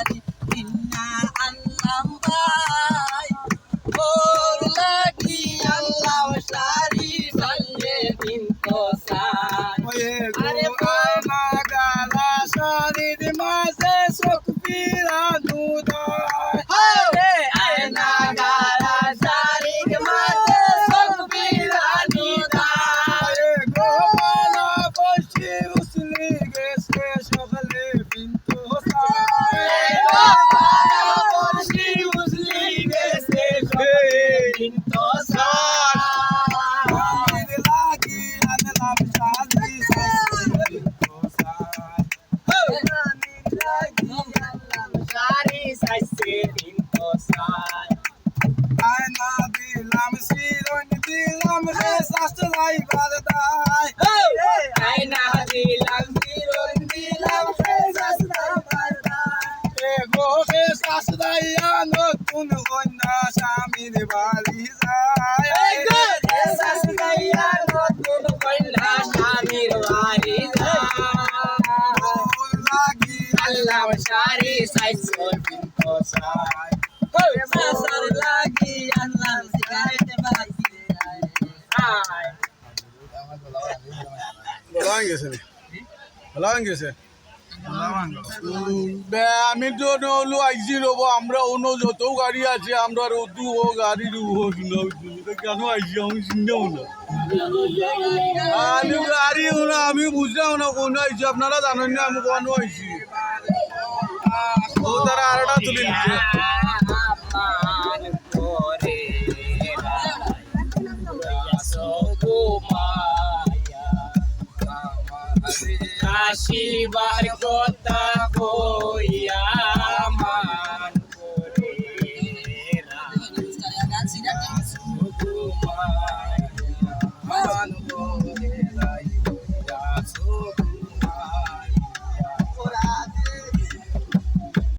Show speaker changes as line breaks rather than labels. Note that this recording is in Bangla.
সারি
দিলাম রে শাস্ত্রাই বারদাই
আয়না দিলাম দিলন দিলাম মারদাই
এ গো হে শাস্ত্রাই নতুন কন্যা স্বামীর বাড়ি যায়
এই গো হে সস্তাইয়া নতুন কন্যা স্বামীর বাড়ি যায়
লাগি
আল্লাহ সারি সাইসে দিন তো সাই
আমি তো হলো আইসি রবো আমরা অন্য যত গাড়ি আছে আমরা রতু ও গাড়ি রুবো কিনা আইসি আমি চিন্তাও না আমি গাড়ি হলো আমি বুঝলাম না কোন আইসি আপনারা জানেন না আমি কোন আইসি ও তারা আরটা তুলে নিচ্ছে
কাশিবার কথা কইয়া